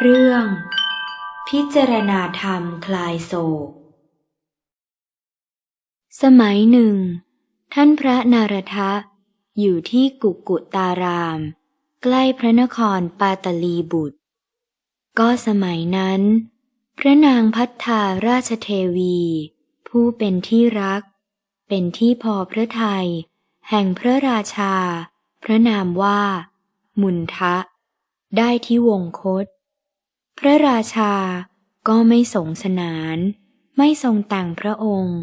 เรื่อง พิจารณาธรรมคลายโศก สมัยหนึ่ง ท่านพระนารทะ อยู่ที่กุกุตาราม ใกล้พระนครปาตลีบุตร ก็สมัยนั้น พระนางพัฒนาราชเทวี ผู้เป็นที่รัก เป็นที่พอพระทัยแห่งพระราชา พระนามว่า มุนทะ ได้ที่วงคต พระราชาก็ไม่สงสนาน ไม่ทรงแต่งพระองค์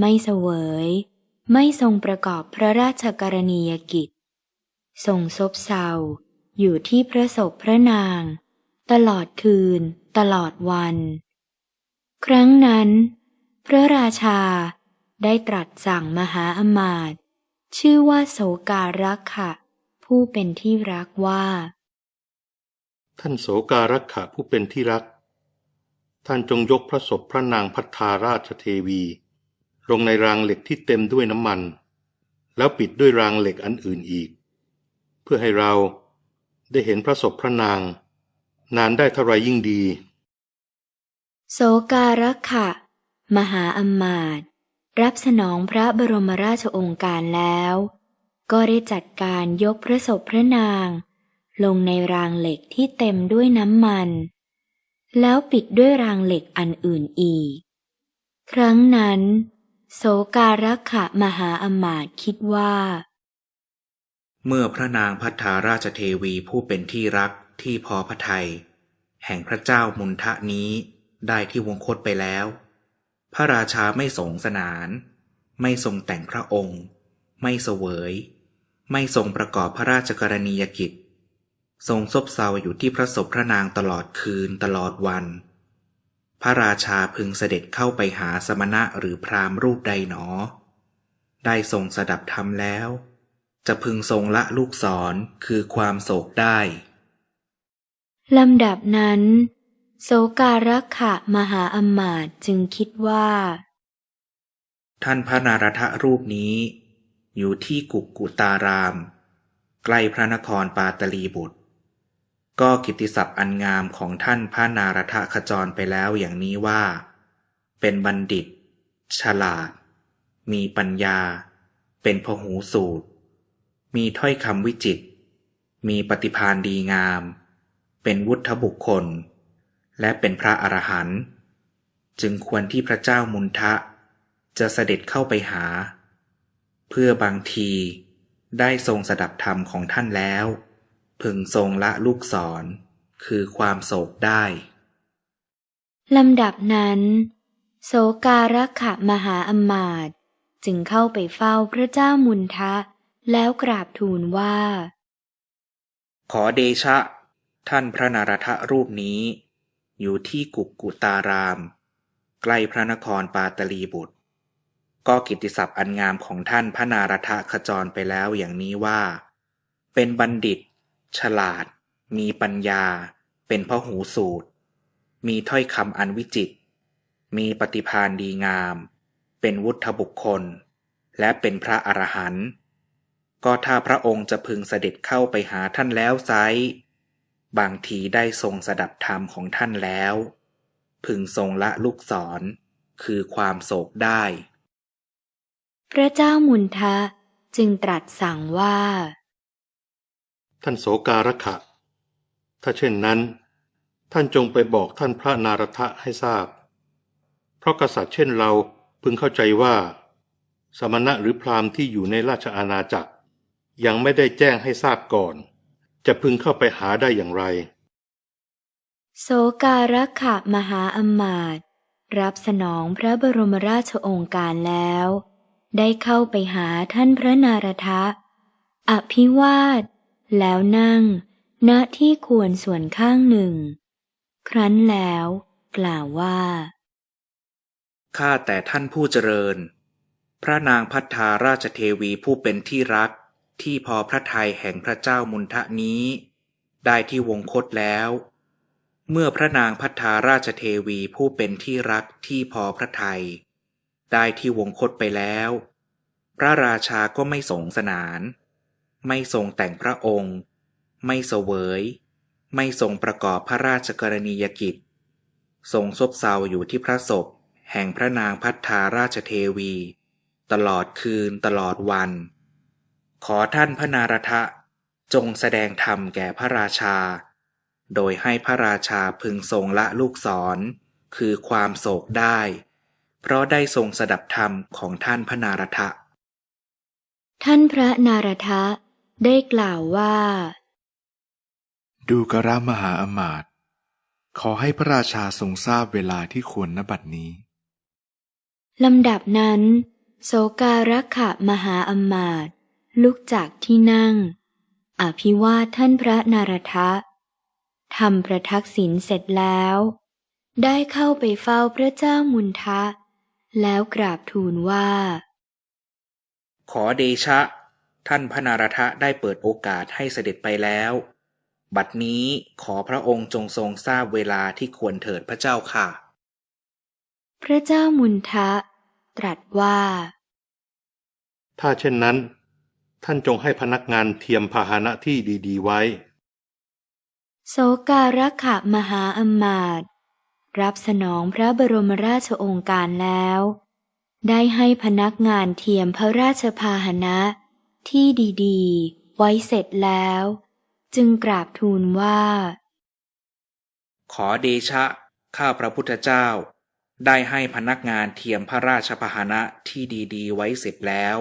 ไม่เสวย ไม่ทรงประกอบพระราชกรณียกิจ ทรงซบเซาอยู่ที่พระศพพระนาง ตลอดคืน ตลอดวัน ครั้งนั้น พระราชาได้ตรัสสั่งมหาอมาตย์ชื่อว่าโสการักขะ ผู้เป็นที่รักว่า ท่านโสการักขะผู้เป็นที่รัก ท่านจงยกพระศพพระนางพัฒนาราชเทวี ลงในรางเหล็กที่เต็มด้วยน้ำมัน แล้วปิดด้วยรางเหล็กอันอื่นอีก เพื่อให้เราได้เห็นพระศพพระนาง นานได้เท่าไรยิ่งดี โสการักขะ มหาอมาตย์รับสนองพระบรมราชองค์การแล้ว ก็ได้จัดการยกพระศพพระนาง ลงในรางเหล็กที่เต็มด้วยน้ำมัน แล้วปิดด้วยรางเหล็กอันอื่นอีก ครั้งนั้น โสการักขะมหาอมาตย์คิดว่า เมื่อพระนางพัฒนาราชเทวีผู้เป็นที่รักที่พอพระทัยแห่งพระเจ้ามุนทะนี้ได้ที่วงคตไปแล้ว พระราชาไม่สงสนาน ไม่ทรงแต่งพระองค์ ไม่เสวย ไม่ทรงประกอบพระราชกรณียกิจ ทรงซบเซาอยู่ที่พระศพพระนางตลอดคืนตลอดวัน พระราชาพึงเสด็จเข้าไปหาสมณะหรือพราหมณ์รูปใดหนอ ได้ทรงสดับธรรมแล้ว จะพึงทรงละลูกศรคือความโศกได้ ลำดับนั้น โสการักขะมหาอำมาตย์จึงคิดว่า ท่านพระนารทะรูปนี้ อยู่ที่กุกกุตาราม ใกล้พระนครปาตลีบุตร ก็กิตติศัพท์อันงามของท่านพระนารทะขจรไปแล้วอย่างนี้ว่า เป็นบัณฑิต ฉลาด มีปัญญา เป็นพหูสูตร มีถ้อยคำวิจิต มีปฏิภาณดีงาม เป็นวุฒบุคคล และเป็นพระอรหันต์จึงควรที่พระเจ้ามุนทะ จะเสด็จเข้าไปหา เพื่อบางทีได้ทรงสดับธรรมของท่านแล้ว พึงทรงละลูกศร คือความโศกได้ลำดับนั้น โสการักขะมหาอำมาตย์จึงเข้าไปเฝ้าพระเจ้ามุนทะ แล้วกราบทูลว่า ขอเดชะ ท่านพระนารทะรูปนี้ อยู่ที่กุกกุตาราม ใกล้พระนครปาตลีบุตร ก็กิตติศัพท์อันงามของท่านพระนารทะขจรไปแล้วอย่างนี้ว่า เป็นบัณฑิต ฉลาด มีปัญญา เป็นพหูสูตร มีถ้อยคำอันวิจิต มีปฏิภาณดีงาม เป็นวุฒบุคคล และเป็นพระอรหันต์ก็ถ้าพระองค์จะพึงเสด็จเข้าไปหาท่านแล้วไซบางทีได้ทรงสดับธรรมของท่านแล้ว พึงทรงละลูกศร คือความโศกได้ พระเจ้ามุนทะจึงตรัสสั่งว่า ท่านโสการักขะ ถ้าเช่นนั้น ท่านจงไปบอกท่านพระนารทะให้ทราบ เพราะกษัตริย์เช่นเราพึงเข้าใจว่า สมณะหรือพราหมณ์ที่อยู่ในราชอาณาจักร ยังไม่ได้แจ้งให้ทราบก่อน จะพึงเข้าไปหาได้อย่างไร โสการักขะมหาอมาตย์รับสนองพระบรมราชโองการแล้ว ได้เข้าไปหาท่านพระนารทะ อภิวาท แล้วนั่ง ณที่ควรส่วนข้างหนึ่ง ครั้นแล้ว กล่าวว่า ข้าแต่ท่านผู้เจริญ พระนางพัฒาราชเทวีผู้เป็นที่รัก ที่พอพระทัยแห่งพระเจ้ามุนทะนี้ ได้ที่วงคตแล้ว เมื่อพระนางพัฒาราชเทวีผู้เป็นที่รักที่พอพระทัยได้ที่วงคตไปแล้ว พระราชาก็ไม่สงสนาน ไม่ทรงแต่งพระองค์ ไม่เสวย ไม่ทรงประกอบพระราชกรณียกิจ ทรงซบเซาอยู่ที่พระศพ แห่งพระนางพัฒนาราชเทวี ตลอดคืนตลอดวัน ขอท่านพระนารทะจงแสดงธรรมแก่พระราชา โดยให้พระราชาพึงทรงละลูกศร คือความโศกได้ เพราะได้ทรงสดับธรรมของท่านพระนารทะ ท่านพระนารทะ ได้กล่าวว่า ดูกระมหาอมาตย์ขอให้พระราชาทรงทราบเวลาที่ควรนบัดนี้ลำดับนั้น โสการะขะมหาอำมาตย์ลุกจากที่นั่ง อภิวาทท่านพระนารทะทำประทักษิณเสร็จแล้ว ได้เข้าไปเฝ้าพระเจ้ามุนทะ แล้วกราบทูลว่า ขอเดชะ ท่านพระนารทะได้เปิดโอกาสให้เสด็จไปแล้ว บัดนี้ขอพระองค์จงทรงทราบเวลาที่ควรเถิดพระเจ้าค่ะ พระเจ้ามุนทะ ตรัสว่า ถ้าเช่นนั้น ท่านจงให้พนักงานเทียมพาหนะที่ดีๆไว้ โสการะขะมหาอำมาตย์รับสนองพระบรมราชโองการแล้ว ได้ให้พนักงานเทียมพระราชพาหนะ ที่ดีๆ ไว้เสร็จแล้ว จึงกราบทูลว่า ขอเดชะ ข้าพระพุทธเจ้า ได้ให้พนักงานเทียมพระราชพาหนะที่ดีๆ ไว้เสร็จแล้ว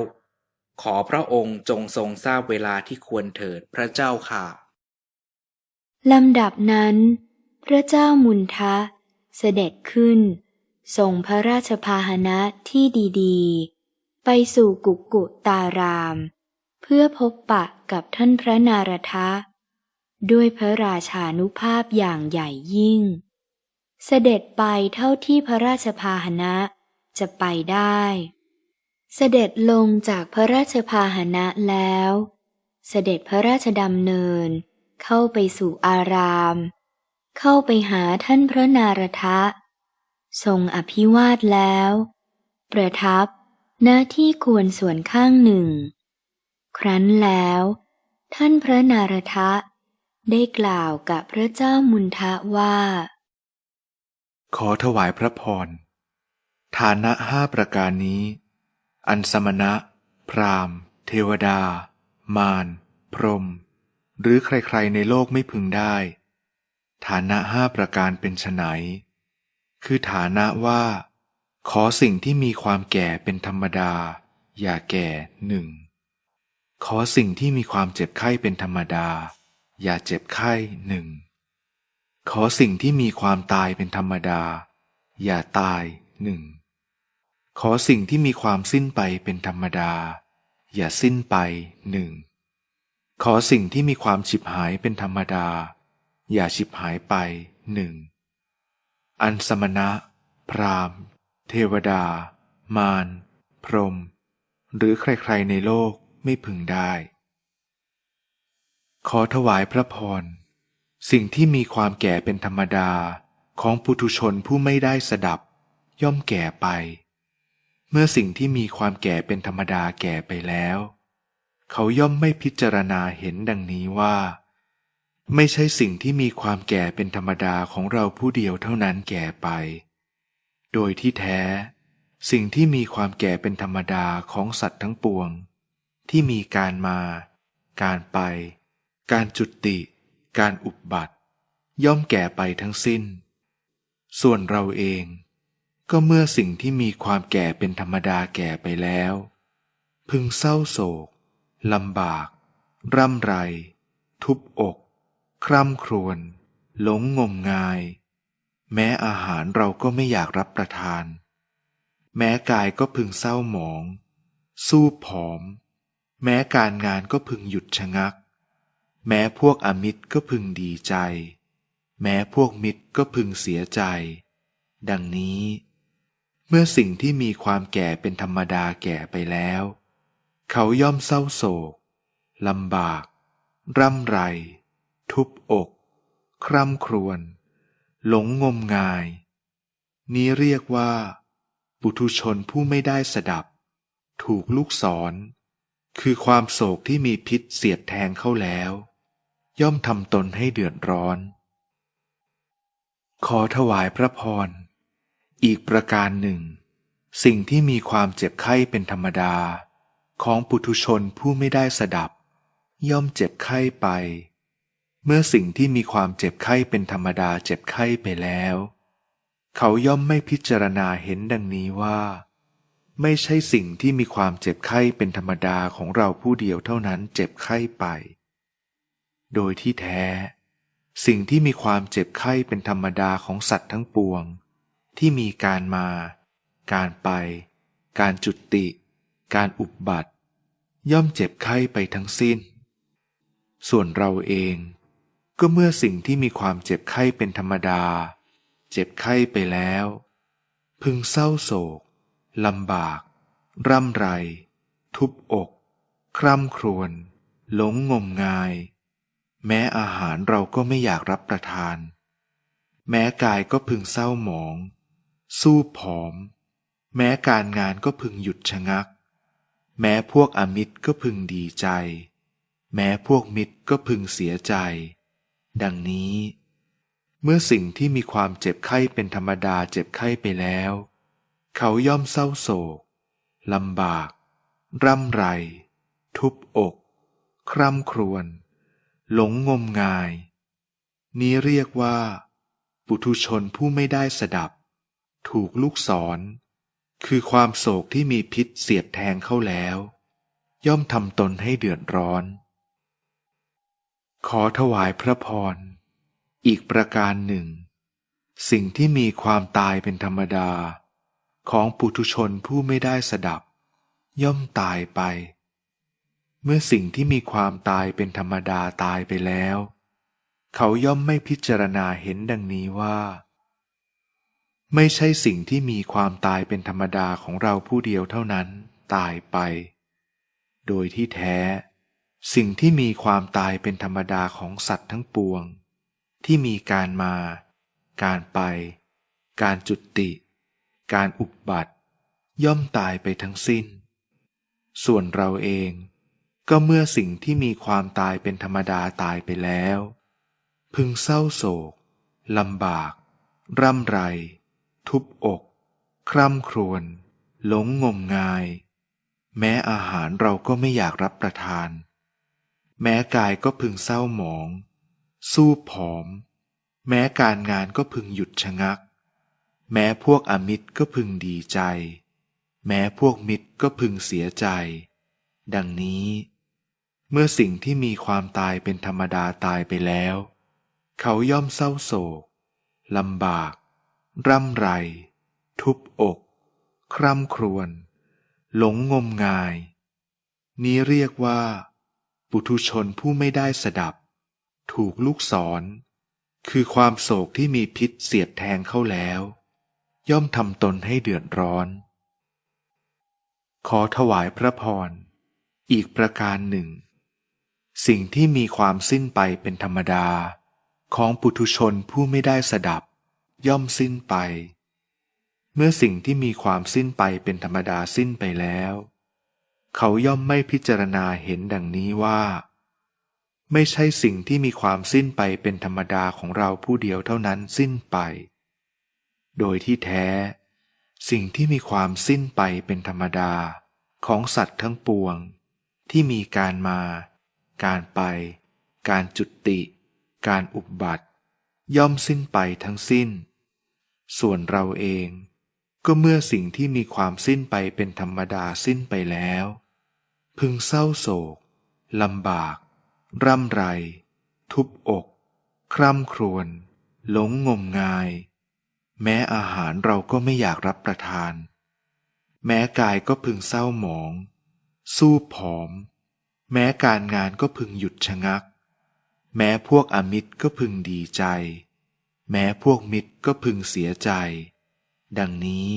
ขอพระองค์จงทรงทราบเวลาที่ควรเถิดพระเจ้าค่ะลำดับนั้น พระเจ้ามุนทะ เสด็จขึ้นส่งพระราชพาหนะที่ดีๆ ไปสู่กุกกุตารามเพื่อพบปะกับท่านพระนารทะ ด้วยพระราชานุภาพอย่างใหญ่ยิ่ง เสด็จไปเท่าที่พระราชพาหนะจะไปได้ เสด็จลงจากพระราชพาหนะแล้ว เสด็จพระราชดำเนิน เข้าไปสู่อาราม เข้าไปหาท่านพระนารทะ ทรงอภิวาทแล้ว ประทับหน้าที่ควรส่วนข้างหนึ่ง ครั้นแล้ว ท่านพระนารทะ ได้กล่าวกับพระเจ้ามุนทะว่า ขอถวายพระพร ฐานะห้าประการนี้ อันสมณะ พราหมณ์ เทวดา มาร พรหมหรือใครๆในโลกไม่พึงได้ ฐานะห้าประการเป็นไฉนคือฐานะว่า ขอสิ่งที่มีความแก่เป็นธรรมดา อย่าแก่หนึ่ง ขอสิ่งที่มีความเจ็บไข้เป็นธรรมดา อย่าเจ็บไข้หนึ่งขอสิ่งที่มีความตายเป็นธรรมดา อย่าตายหนึ่งขอสิ่งที่มีความสิ้นไปเป็นธรรมดา อย่าสิ้นไปหนึ่งขอสิ่งที่มีความฉิบหายเป็นธรรมดา อย่าฉิบหายไปหนึ่งอันสมณะ พราหมณ์ เทวดา มาร พรหมหรือใครๆในโลก ไม่พึงได้ ขอถวายพระพร สิ่งที่มีความแก่เป็นธรรมดาของปุถุชนผู้ไม่ได้สดับ ย่อมแก่ไป เมื่อสิ่งที่มีความแก่เป็นธรรมดาแก่ไปแล้ว เขาย่อมไม่พิจารณาเห็นดังนี้ว่า ไม่ใช่สิ่งที่มีความแก่เป็นธรรมดาของเราผู้เดียวเท่านั้นแก่ไป โดยที่แท้ สิ่งที่มีความแก่เป็นธรรมดาของสัตว์ทั้งปวง ที่มีการมา การไป การจุติ การอุบบัติ ย่อมแก่ไปทั้งสิ้น ส่วนเราเอง ก็เมื่อสิ่งที่มีความแก่เป็นธรรมดาแก่ไปแล้ว พึงเศร้าโศกลำบาก ร่ำไร ทุบอก คร่ำครวญหลงงมงาย แม้อาหารเราก็ไม่อยากรับประทาน แม้กายก็พึงเศร้าหมอง สู้ผอม แม้การงานก็พึงหยุดชะงัก แม้พวกอมิตรก็พึงดีใจ แม้พวกมิตรก็พึงเสียใจ ดังนี้ เมื่อสิ่งที่มีความแก่เป็นธรรมดาแก่ไปแล้ว เขาย่อมเศร้าโศกลำบาก ร่ำไร ทุบอก คร่ำครวญ หลงงมงาย นี้เรียกว่า ปุถุชนผู้ไม่ได้สดับ ถูกลูกศร คือความโศกที่มีพิษเสียดแทงเข้าแล้ว ย่อมทำตนให้เดือดร้อน ขอถวายพระพร อีกประการหนึ่ง สิ่งที่มีความเจ็บไข้เป็นธรรมดา ของปุถุชนผู้ไม่ได้สดับ ย่อมเจ็บไข้ไป เมื่อสิ่งที่มีความเจ็บไข้เป็นธรรมดาเจ็บไข้ไปแล้ว เขาย่อมไม่พิจารณาเห็นดังนี้ว่า ไม่ใช่สิ่งที่มีความเจ็บไข้เป็นธรรมดาของเราผู้เดียวเท่านั้นเจ็บไข้ไป โดยที่แท้ สิ่งที่มีความเจ็บไข้เป็นธรรมดาของสัตว์ทั้งปวง ที่มีการมา การไป การจุติ การอุบบัติ ย่อมเจ็บไข้ไปทั้งสิ้น ส่วนเราเองก็เมื่อสิ่งที่มีความเจ็บไข้เป็นธรรมดา เจ็บไข้ไปแล้ว พึงเศร้าโศก ลำบาก ร่ำไร ทุบอก คร่ำครวญหลงงมงาย แม้อาหารเราก็ไม่อยากรับประทาน แม้กายก็พึงเศร้าหมอง สู้ผอม แม้การงานก็พึงหยุดชะงัก แม้พวกอมิตรก็พึงดีใจ แม้พวกมิตรก็พึงเสียใจ ดังนี้ เมื่อสิ่งที่มีความเจ็บไข้เป็นธรรมดาเจ็บไข้ไปแล้ว เขาย่อมเศร้าโศกลำบาก ร่ำไร ทุบอก คร่ำครวญ หลงงมงาย นี้เรียกว่า ปุถุชนผู้ไม่ได้สดับ ถูกลูกศร คือความโศกที่มีพิษเสียบแทงเข้าแล้ว ย่อมทำตนให้เดือดร้อน ขอถวายพระพร อีกประการหนึ่ง สิ่งที่มีความตายเป็นธรรมดา ของปุถุชนผู้ไม่ได้สดับ ย่อมตายไป เมื่อสิ่งที่มีความตายเป็นธรรมดาตายไปแล้ว เขาย่อมไม่พิจารณาเห็นดังนี้ว่า ไม่ใช่สิ่งที่มีความตายเป็นธรรมดาของเราผู้เดียวเท่านั้นตายไป โดยที่แท้ สิ่งที่มีความตายเป็นธรรมดาของสัตว์ทั้งปวง ที่มีการมา การไป การจุติ การอุบบัติย่อมตายไปทั้งสิ้น ส่วนเราเองก็เมื่อสิ่งที่มีความตายเป็นธรรมดาตายไปแล้ว พึงเศร้าโศกลำบาก ร่ำไร ทุบอก คร่ำครวญหลงงมงาย แม้อาหารเราก็ไม่อยากรับประทาน แม้กายก็พึงเศร้าหมอง สู้ผอม แม้การงานก็พึงหยุดชะงัก แม้พวกอมิตรก็พึงดีใจ แม้พวกมิตรก็พึงเสียใจ ดังนี้ เมื่อสิ่งที่มีความตายเป็นธรรมดาตายไปแล้ว เขาย่อมเศร้าโศกลำบาก ร่ำไร ทุบอก คร่ำครวญ หลงงมงาย นี้เรียกว่า ปุถุชนผู้ไม่ได้สดับ ถูกลูกศร คือความโศกที่มีพิษเสียดแทงเข้าแล้ว ย่อมทำตนให้เดือดร้อน ขอถวายพระพร อีกประการหนึ่ง สิ่งที่มีความสิ้นไปเป็นธรรมดา ของปุถุชนผู้ไม่ได้สดับ ย่อมสิ้นไป เมื่อสิ่งที่มีความสิ้นไปเป็นธรรมดาสิ้นไปแล้ว เขาย่อมไม่พิจารณาเห็นดังนี้ว่า ไม่ใช่สิ่งที่มีความสิ้นไปเป็นธรรมดาของเราผู้เดียวเท่านั้นสิ้นไป โดยที่แท้ สิ่งที่มีความสิ้นไปเป็นธรรมดาของสัตว์ทั้งปวง ที่มีการมา การไป การจุติ การอุบบัติ ย่อมสิ้นไปทั้งสิ้น ส่วนเราเองก็เมื่อสิ่งที่มีความสิ้นไปเป็นธรรมดาสิ้นไปแล้ว พึงเศร้าโศกลำบาก ร่ำไร ทุบอก คร่ำครวญหลงงมงาย แม้อาหารเราก็ไม่อยากรับประทาน แม้กายก็พึงเศร้าหมอง สู้ผอม แม้การงานก็พึงหยุดชะงัก แม้พวกอมิตรก็พึงดีใจ แม้พวกมิตรก็พึงเสียใจ ดังนี้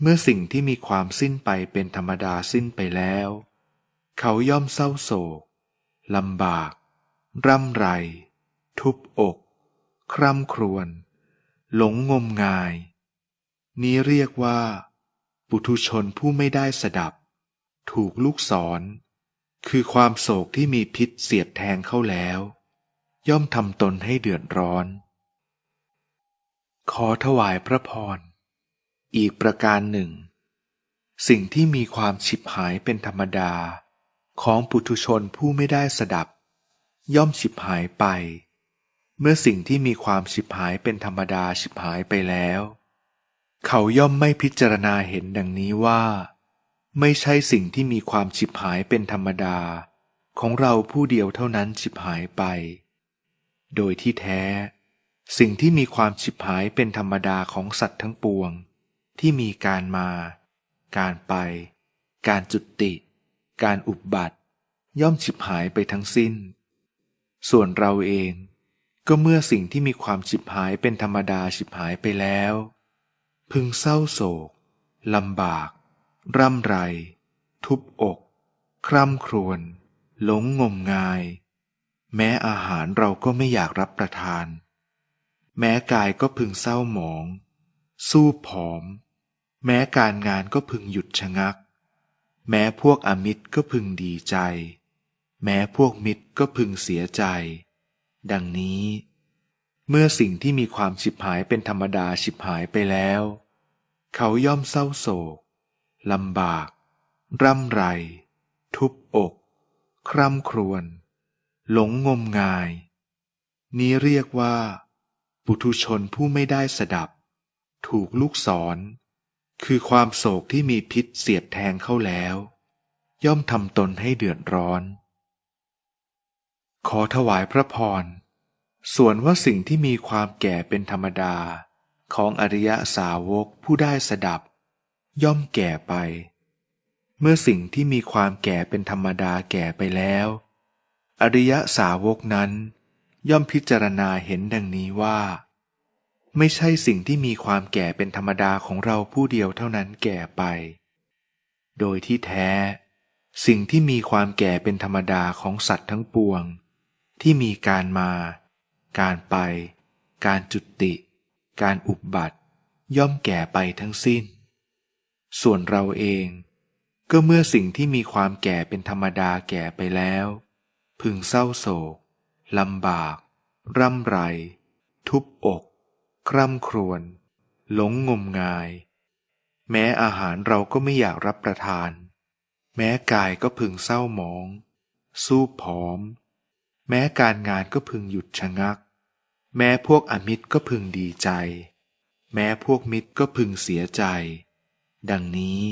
เมื่อสิ่งที่มีความสิ้นไปเป็นธรรมดาสิ้นไปแล้ว เขาย่อมเศร้าโศกลำบาก ร่ำไร ทุบอก คร่ำครวญ หลงงมงาย นี้เรียกว่า ปุถุชนผู้ไม่ได้สดับ ถูกลูกศร คือความโศกที่มีพิษเสียบแทงเข้าแล้ว ย่อมทำตนให้เดือดร้อน ขอถวายพระพร อีกประการหนึ่ง สิ่งที่มีความฉิบหายเป็นธรรมดา ของปุถุชนผู้ไม่ได้สดับ ย่อมฉิบหายไป เมื่อสิ่งที่มีความฉิบหายเป็นธรรมดาฉิบหายไปแล้ว เขาย่อมไม่พิจารณาเห็นดังนี้ว่า ไม่ใช่สิ่งที่มีความฉิบหายเป็นธรรมดา ของเราผู้เดียวเท่านั้นฉิบหายไป โดยที่แท้ สิ่งที่มีความฉิบหายเป็นธรรมดาของสัตว์ทั้งปวง ที่มีการมา การไป การจุติ การอุบบัติ ย่อมฉิบหายไปทั้งสิ้น ส่วนเราเอง ก็เมื่อสิ่งที่มีความฉิบหายเป็นธรรมดาฉิบหายไปแล้ว พึงเศร้าโศกลำบาก ร่ำไร ทุบอก คร่ำครวญหลงงมงาย แม้อาหารเราก็ไม่อยากรับประทาน แม้กายก็พึงเศร้าหมอง สู้ผอม แม้การงานก็พึงหยุดชะงัก แม้พวกอมิตรก็พึงดีใจ แม้พวกมิตรก็พึงเสียใจ ดังนี้ เมื่อสิ่งที่มีความฉิบหายเป็นธรรมดาฉิบหายไปแล้ว เขาย่อมเศร้าโศกลำบาก ร่ำไร ทุบอก คร่ำครวญ หลงงมงาย นี้เรียกว่า ปุถุชนผู้ไม่ได้สดับ ถูกลูกศร คือความโศกที่มีพิษเสียบแทงเข้าแล้ว ย่อมทำตนให้เดือดร้อน ขอถวายพระพร ส่วนว่าสิ่งที่มีความแก่เป็นธรรมดา ของอริยสาวกผู้ได้สดับ ย่อมแก่ไป เมื่อสิ่งที่มีความแก่เป็นธรรมดาแก่ไปแล้ว อริยสาวกนั้น ย่อมพิจารณาเห็นดังนี้ว่า ไม่ใช่สิ่งที่มีความแก่เป็นธรรมดาของเราผู้เดียวเท่านั้นแก่ไป โดยที่แท้ สิ่งที่มีความแก่เป็นธรรมดาของสัตว์ทั้งปวง ที่มีการมา การไป การจุติ การอุบบัติ ย่อมแก่ไปทั้งสิ้น ส่วนเราเอง ก็เมื่อสิ่งที่มีความแก่เป็นธรรมดาแก่ไปแล้ว พึงเศร้าโศกลำบาก ร่ำไร ทุบอก คร่ำครวญหลงงมงาย แม้อาหารเราก็ไม่อยากรับประทาน แม้กายก็พึงเศร้าหมอง สู้ผอม แม้การงานก็พึงหยุดชะงัก แม้พวกอมิตรก็พึงดีใจ แม้พวกมิตรก็พึงเสียใจ ดังนี้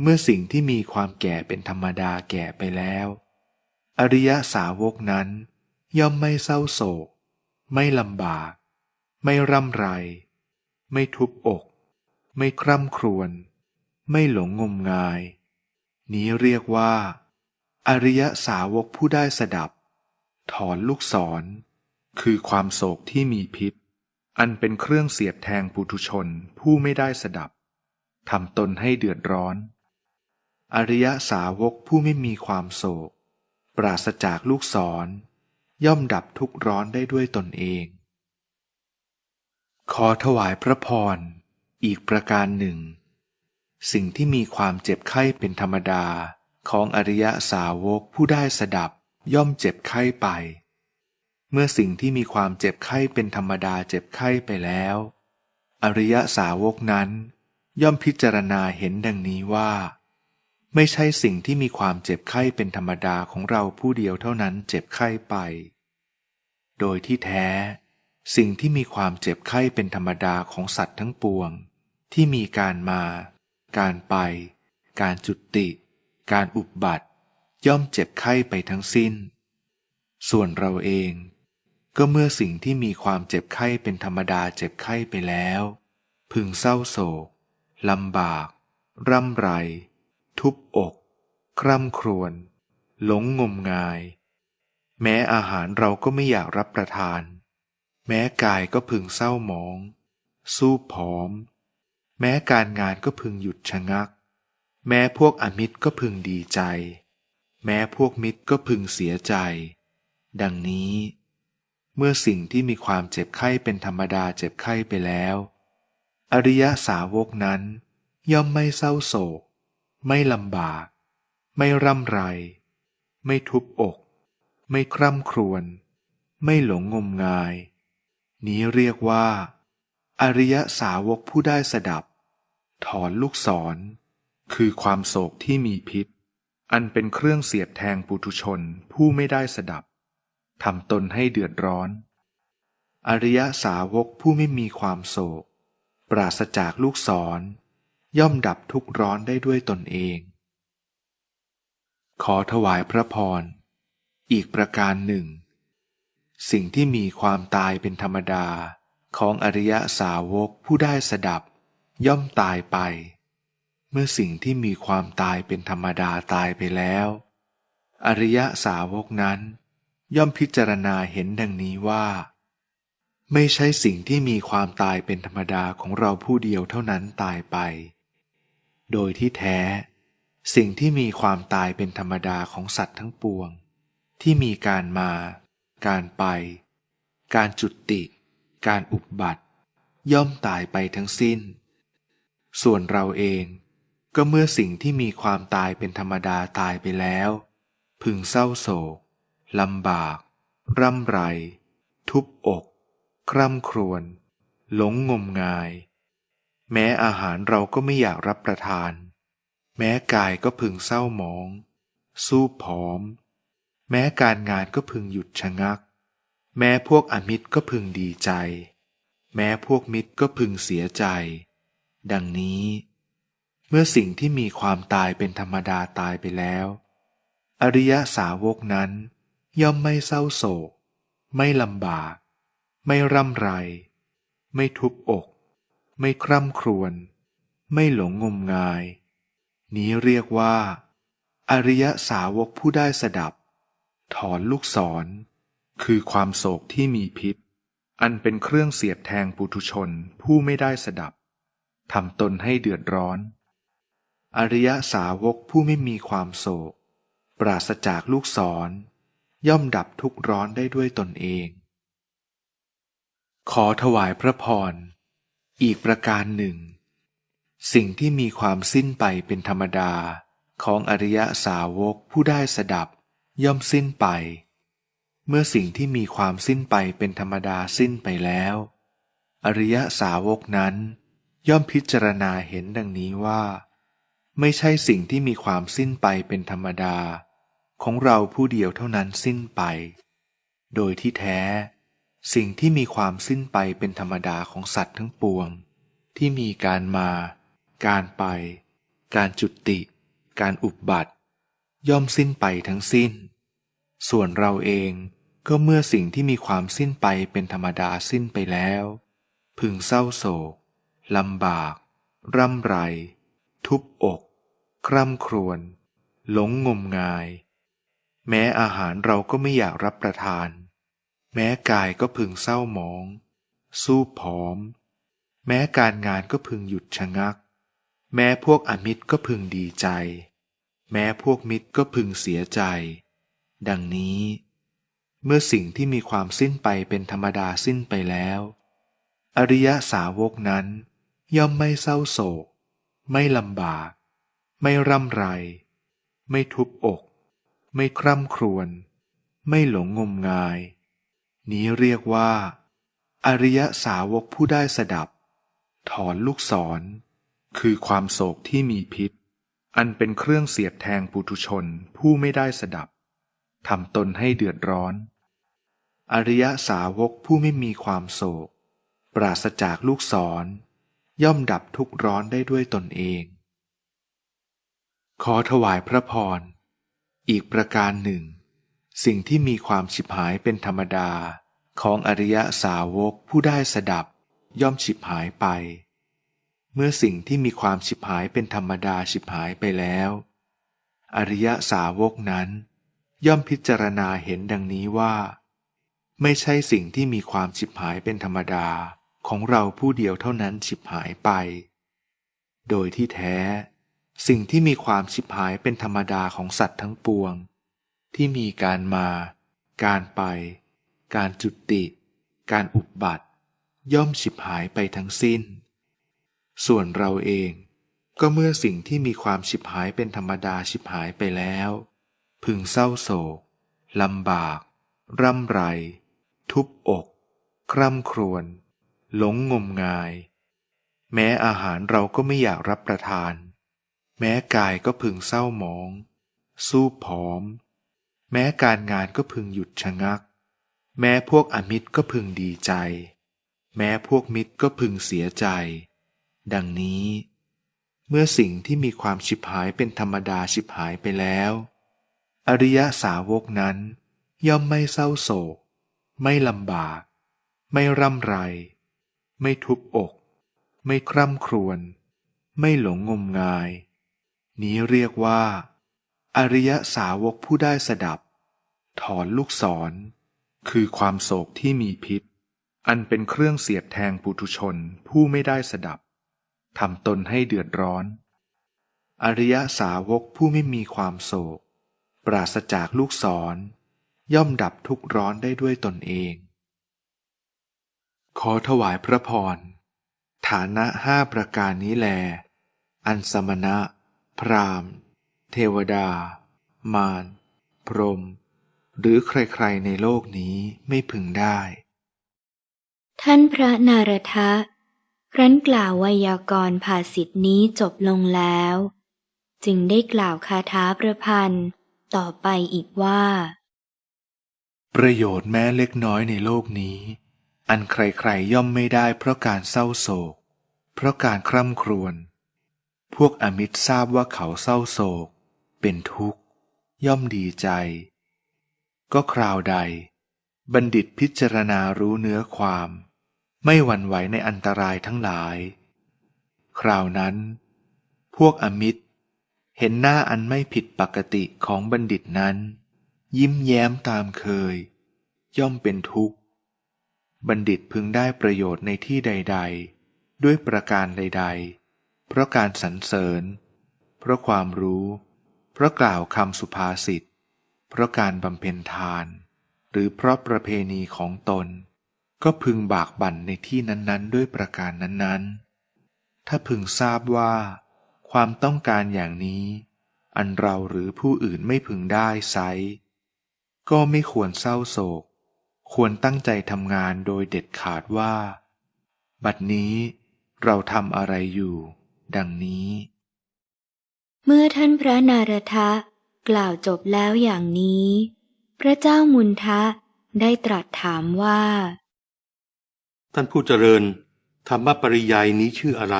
เมื่อสิ่งที่มีความแก่เป็นธรรมดาแก่ไปแล้ว อริยสาวกนั้น ย่อมไม่เศร้าโศก ไม่ลำบาก ไม่ร่ำไร ไม่ทุบอก ไม่คร่ำครวญไม่หลงงมงาย นี้เรียกว่า อริยสาวกผู้ได้สดับ ถอนลูกศร คือความโศกที่มีพิษ อันเป็นเครื่องเสียบแทงปุถุชนผู้ไม่ได้สดับทำตนให้เดือดร้อน อริยสาวกผู้ไม่มีความโศก ปราศจากลูกศร ย่อมดับทุกข์ร้อนได้ด้วยตนเอง ขอถวายพระพร อีกประการหนึ่ง สิ่งที่มีความเจ็บไข้เป็นธรรมดาของอริยสาวกผู้ได้สดับ ย่อมเจ็บไข้ไป เมื่อสิ่งที่มีความเจ็บไข้เป็นธรรมดาเจ็บไข้ไปแล้ว อริยสาวกนั้น ย่อมพิจารณาเห็นดังนี้ว่า ไม่ใช่สิ่งที่มีความเจ็บไข้เป็นธรรมดาของเราผู้เดียวเท่านั้นเจ็บไข้ไป โดยที่แท้ สิ่งที่มีความเจ็บไข้เป็นธรรมดาของสัตว์ทั้งปวง ที่มีการมา การไป การจุติ การอุบบัติ ย่อมเจ็บไข้ไปทั้งสิ้น ส่วนเราเอง ก็เมื่อสิ่งที่มีความเจ็บไข้เป็นธรรมดาเจ็บไข้ไปแล้ว พึงเศร้าโศกลำบาก ร่ำไร ทุบอกคร่ำครวญหลงงมงาย แม้อาหารเราก็ไม่อยากรับประทาน แม้กายก็พึงเศร้าหมอง สู้ผอม แม้การงานก็พึงหยุดชะงัก แม้พวกอมิตรก็พึงดีใจ แม้พวกมิตรก็พึงเสียใจ ดังนี้ เมื่อสิ่งที่มีความเจ็บไข้เป็นธรรมดาเจ็บไข้ไปแล้ว อริยสาวกนั้น ย่อมไม่เศร้าโศก ไม่ลำบาก ไม่ร่ำไร ไม่ทุบอก ไม่คร่ำครวญ ไม่หลงงมงาย นี้เรียกว่า อริยสาวกผู้ได้สดับ ถอนลูกศร คือความโศกที่มีพิษ อันเป็นเครื่องเสียบแทงปุถุชนผู้ไม่ได้สดับทำตนให้เดือดร้อน อริยสาวกผู้ไม่มีความโศก ปราศจากลูกศร ย่อมดับทุกข์ร้อนได้ด้วยตนเอง ขอถวายพระพร อีกประการหนึ่ง สิ่งที่มีความตายเป็นธรรมดาของอริยสาวกผู้ได้สดับ ย่อมตายไป เมื่อสิ่งที่มีความตายเป็นธรรมดาตายไปแล้ว อริยสาวกนั้น ย่อมพิจารณาเห็นดังนี้ว่า ไม่ใช่สิ่งที่มีความตายเป็นธรรมดาของเราผู้เดียวเท่านั้นตายไป โดยที่แท้ สิ่งที่มีความตายเป็นธรรมดาของสัตว์ทั้งปวง ที่มีการมา การไป การจุติ การอุบัติ ย่อมตายไปทั้งสิ้น ส่วนเราเอง ก็เมื่อสิ่งที่มีความตายเป็นธรรมดาตายไปแล้ว พึงเศร้าโศกลำบาก ร่ำไร ทุบอก คร่ำครวญหลงงมงาย แม้อาหารเราก็ไม่อยากรับประทาน แม้กายก็พึงเศร้าหมอง สู้ผอม แม้การงานก็พึงหยุดชะงัก แม้พวกอมิตรก็พึงดีใจ แม้พวกมิตรก็พึงเสียใจ ดังนี้ มื่อสิ่งที่มีความตายเป็นธรรมดาตายไปแล้ว อริยสาวกนั้น ย่อมไม่เศร้าโศก ไม่ลำบาก ไม่ร่ำไร ไม่ทุบอก ไม่คร่ำครวญ ไม่หลงงมงาย นี้เรียกว่า อริยสาวกผู้ได้สดับ ถอนลูกศร คือความโศกที่มีพิษ อันเป็นเครื่องเสียบแทงปุถุชนผู้ไม่ได้สดับทำตนให้เดือดร้อน อริยสาวกผู้ไม่มีความโศก ปราศจากลูกศร ย่อมดับทุกข์ร้อนได้ด้วยตนเอง ขอถวายพระพร อีกประการหนึ่ง สิ่งที่มีความสิ้นไปเป็นธรรมดาของอริยสาวกผู้ได้สดับ ย่อมสิ้นไป เมื่อสิ่งที่มีความสิ้นไปเป็นธรรมดาสิ้นไปแล้ว อริยสาวกนั้น ย่อมพิจารณาเห็นดังนี้ว่า ไม่ใช่สิ่งที่มีความสิ้นไปเป็นธรรมดา ของเราผู้เดียวเท่านั้นสิ้นไป โดยที่แท้ สิ่งที่มีความสิ้นไปเป็นธรรมดาของสัตว์ทั้งปวง ที่มีการมา การไป การจุติ การอุบัติ ย่อมสิ้นไปทั้งสิ้น ส่วนเราเองก็เมื่อสิ่งที่มีความสิ้นไปเป็นธรรมดาสิ้นไปแล้ว พึงเศร้าโศกลำบาก ร่ำไร ทุบอก คร่ำครวญหลงงมงาย แม้อาหารเราก็ไม่อยากรับประทาน แม้กายก็พึงเศร้าหมอง สู้ผอม แม้การงานก็พึงหยุดชะงัก แม้พวกอมิตรก็พึงดีใจ แม้พวกมิตรก็พึงเสียใจ ดังนี้ เมื่อสิ่งที่มีความสิ้นไปเป็นธรรมดาสิ้นไปแล้ว อริยสาวกนั้น ย่อมไม่เศร้าโศก ไม่ลำบาก ไม่ร่ำไร ไม่ทุบอก ไม่คร่ำครวญ ไม่หลงงมงาย นี้เรียกว่า อริยสาวกผู้ได้สดับ ถอนลูกศร คือความโศกที่มีพิษ อันเป็นเครื่องเสียบแทงปุถุชนผู้ไม่ได้สดับทำตนให้เดือดร้อน อริยสาวกผู้ไม่มีความโศก ปราศจากลูกศร ย่อมดับทุกข์ร้อนได้ด้วยตนเอง ขอถวายพระพร อีกประการหนึ่ง สิ่งที่มีความฉิบหายเป็นธรรมดา ของอริยสาวกผู้ได้สดับ ย่อมฉิบหายไป เมื่อสิ่งที่มีความฉิบหายเป็นธรรมดาฉิบหายไปแล้ว อริยสาวกนั้น ย่อมพิจารณาเห็นดังนี้ว่า ไม่ใช่สิ่งที่มีความฉิบหายเป็นธรรมดาของเราผู้เดียวเท่านั้นฉิบหายไป โดยที่แท้ สิ่งที่มีความฉิบหายเป็นธรรมดาของสัตว์ทั้งปวง ที่มีการมา การไป การจุติ การอุบัติ ย่อมฉิบหายไปทั้งสิ้น ส่วนเราเองก็เมื่อสิ่งที่มีความฉิบหายเป็นธรรมดาฉิบหายไปแล้ว พึงเศร้าโศกลำบาก ร่ำไร ทุบอกคร่ำครวญหลงงมงาย แม้อาหารเราก็ไม่อยากรับประทาน แม้กายก็พึงเศร้าหมอง สู้ผอม แม้การงานก็พึงหยุดชะงัก แม้พวกอมิตรก็พึงดีใจ แม้พวกมิตรก็พึงเสียใจ ดังนี้ เมื่อสิ่งที่มีความฉิบหายเป็นธรรมดาฉิบหายไปแล้ว อริยสาวกนั้น ย่อมไม่เศร้าโศก ไม่ลำบาก ไม่ร่ำไร ไม่ทุบอก ไม่คร่ำครวญ ไม่หลงงมงาย นี้เรียกว่า อริยสาวกผู้ได้สดับ ถอนลูกศร คือความโศกที่มีพิษ อันเป็นเครื่องเสียดแทงปุถุชนผู้ไม่ได้สดับทำตนให้เดือดร้อน อริยสาวกผู้ไม่มีความโศก ปราศจากลูกศร ย่อมดับทุกข์ร้อนได้ด้วยตนเอง ขอถวายพระพร ฐานะห้าประการนี้แล อันสมณะ พราหมณ์ เทวดา มาร พรหมหรือใครๆในโลกนี้ไม่พึงได้ ท่านพระนารทะครั้นกล่าวไวยากรณ์ภาสิทธินี้จบลงแล้ว จึงได้กล่าวคาถาประพันธ์ต่อไปอีกว่า ประโยชน์แม้เล็กน้อยในโลกนี้ อันใครๆย่อมไม่ได้เพราะการเศร้าโศก เพราะการคร่ำครวญ พวกอมิตรทราบว่าเขาเศร้าโศก เป็นทุกข์ ย่อมดีใจ ก็คราวใด บัณฑิตพิจารณารู้เนื้อความ ไม่หวั่นไหวในอันตรายทั้งหลาย คราวนั้น พวกอมิตร เห็นหน้าอันไม่ผิดปกติของบัณฑิตนั้น ยิ้มแย้มตามเคย ย่อมเป็นทุกข์ บัณฑิตพึงได้ประโยชน์ในที่ใด ๆ ด้วยประการใด ๆ เพราะการสรรเสริญ เพราะความรู้ เพราะกล่าวคำสุภาษิต เพราะการบำเพ็ญทาน หรือเพราะประเพณีของตน ก็พึงบากบั่นในที่นั้นๆ ด้วยประการนั้นๆ ถ้าพึงทราบว่า ความต้องการอย่างนี้ อันเราหรือผู้อื่นไม่พึงได้ไซก็ไม่ควรเศร้าโศก ควรตั้งใจทำงานโดยเด็ดขาดว่า บัดนี้เราทำอะไรอยู่ ดังนี้ เมื่อท่านพระนารทะกล่าวจบแล้วอย่างนี้ พระเจ้ามุนทะได้ตรัสถามว่า ท่านผู้เจริญ ธรรมปริยายนี้ชื่ออะไร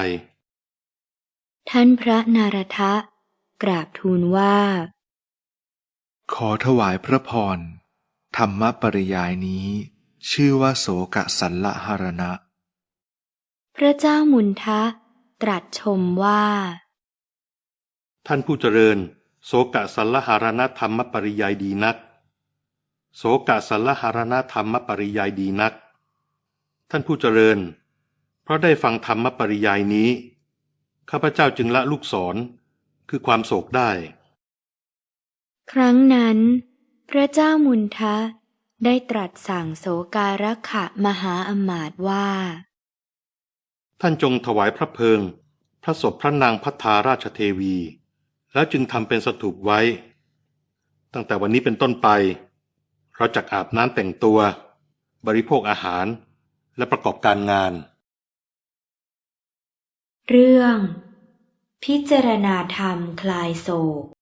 ท่านพระนารทะกราบทูลว่า ขอถวายพระพร ธรรมปริยายนี้ ชื่อว่าโสกสัลละหรณะ พระเจ้ามุนทะ ตรัสชมว่า ท่านผู้เจริญ โสกะสัลลหารณธรรมปริยายดีนัก โสกะสัลลหารณธรรมปริยายดีนัก ท่านผู้เจริญ เพราะได้ฟังธรรมปริยายนี้ ข้าพเจ้าจึงละลูกศรคือความโศกได้ ครั้งนั้น พระเจ้ามุนทะได้ตรัสสั่งโสการะขะมหาอำมาตย์ว่า ท่านจงถวายพระเพลิง พระศพพระนางพัฒาราชเทวี แล้วจึงทำเป็นสถูปไว้ ตั้งแต่วันนี้เป็นต้นไป เราจะอาบน้ำแต่งตัว บริโภคอาหารและประกอบการงาน เรื่อง พิจารณาธรรมคลายโศก